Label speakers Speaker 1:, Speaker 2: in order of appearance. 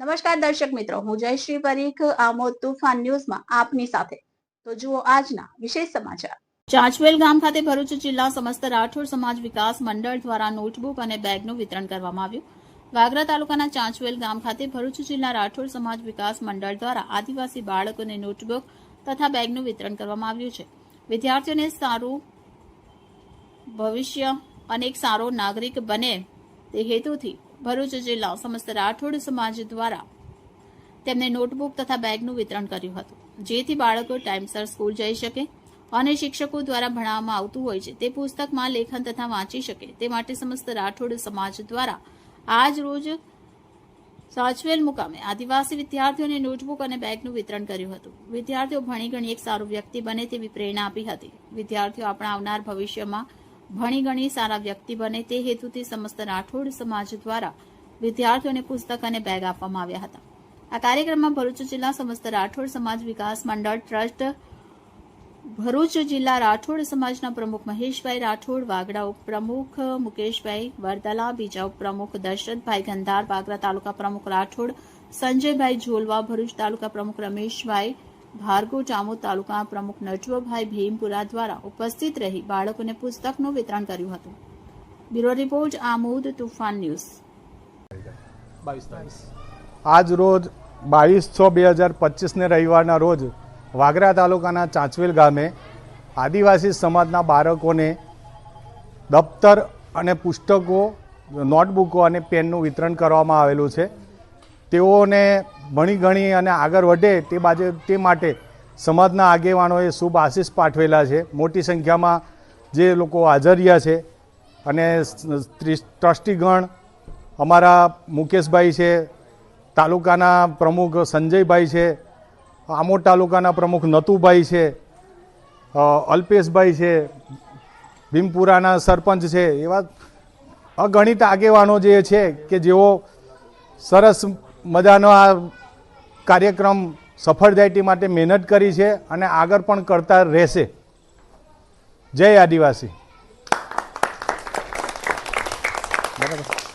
Speaker 1: નમસ્કાર દર્શક મિત્રો, હું જયશ્રી પરીખ, આમોદ તુફાન ન્યૂઝમાં આપની સાથે. તો જુઓ આજના વિશેષ સમાચાર. ચાંચવેલ ગામ ખાતે ભરૂચ જિલ્લા સમસ્ત રાઠોડ સમાજ વિકાસ મંડળ દ્વારા નોટબુક અને બેગનું વિતરણ કરવામાં આવ્યું. વાગરા તાલુકાના ચાંચવેલ ગામ ખાતે ભરૂચ જિલ્લા રાઠોડ સમાજ વિકાસ મંડળ દ્વારા આદિવાસી બાળકોને નોટબુક તથા બેગનું વિતરણ કરવામાં આવ્યું છે. વિદ્યાર્થીઓને સારું ભવિષ્ય અને એક સારો નાગરિક બને તે હેતુથી ભરૂચ જિલ્લા સમસ્ત રાઠોડ સમાજ દ્વારા તેમને નોટબુક તથા બેગનું વિતરણ કર્યું હતું. જેથી બાળકો ટાઈમસર સ્કૂલ જઈ શકે અને શિક્ષકો દ્વારા ભણાવવામાં આવતું હોય છે. તે પુસ્તકમાં લેખન તથા વાંચી શકે તે માટે સમસ્ત રાઠોડ સમાજ દ્વારા આજ રોજ સાચવેલ મુકામે આદિવાસી વિદ્યાર્થીઓને નોટબુક અને બેગનું વિતરણ કર્યું હતું. વિદ્યાર્થીઓ ભણી ગણી એક સારું વ્યક્તિ બને તેવી પ્રેરણા આપી હતી. વિદ્યાર્થીઓ આપણા આવનાર ભવિષ્યમાં ભણી ગણી સારા વ્યક્તિ બને તે હેતુથી સમસ્ત રાઠોડ સમાજ દ્વારા વિદ્યાર્થીઓને પુસ્તક અને બેગ આપવામાં આવ્યા હતા. આ કાર્યક્રમમાં ભરૂચ જિલ્લા સમસ્ત રાઠોડ સમાજ વિકાસ મંડળ ટ્રસ્ટ, ભરૂચ જિલ્લા રાઠોડ સમાજના પ્રમુખ મહેશભાઈ રાઠોડ, વાગડા ઉપપ્રમુખ મુકેશભાઈ વરદલા, બીજા ઉપપ્રમુખ દશરથભાઈ ગંધાર, વાગરા તાલુકા પ્રમુખ રાઠોડ, સંજયભાઈ ઝોલવા, ભરૂચ તાલુકા પ્રમુખ રમેશભાઈ ભાર્ગવ ચામોદ તાલુકા પ્રમુખ નજવભાઈ ભીમપુરા દ્વારા ઉપસ્થિત રહી બાળકોને પુસ્તકનું વિતરણ કર્યું હતું. Bureau report, Amod Tufan news.
Speaker 2: આજ રોજ બાવીસ છ બે હજાર પચીસને રવિવારના રોજ વાગરા તાલુકાના ચાંચવેલ ગામે આદિવાસી સમાજના બાળકોને દફતર અને પુસ્તકો, નોટબુકો અને પેનનું વિતરણ કરવામાં આવેલું છે. તેઓને ભણી ગણી અને આગળ વધે તે બાજુ તે માટે સમાજના આગેવાનોએ શુભ આશીષ પાઠવેલા છે. મોટી સંખ્યામાં જે લોકો હાજર રહ્યા છે અને ટ્રસ્ટીગણ અમારા મુકેશભાઈ છે, તાલુકાના પ્રમુખ સંજયભાઈ છે, આમોદ તાલુકાના પ્રમુખ નતુભાઈ છે અલ્પેશભાઈ છે, ભીમપુરાના સરપંચ છે, એવા અગણિત આગેવાનો જે છે કે જેઓ સરસ મજાનો આ કાર્યક્રમ સફળ જાય માટે મહેનત કરી છે અને આગળ પણ કરતા રહેશે. જય આદિવાસી. બરાબર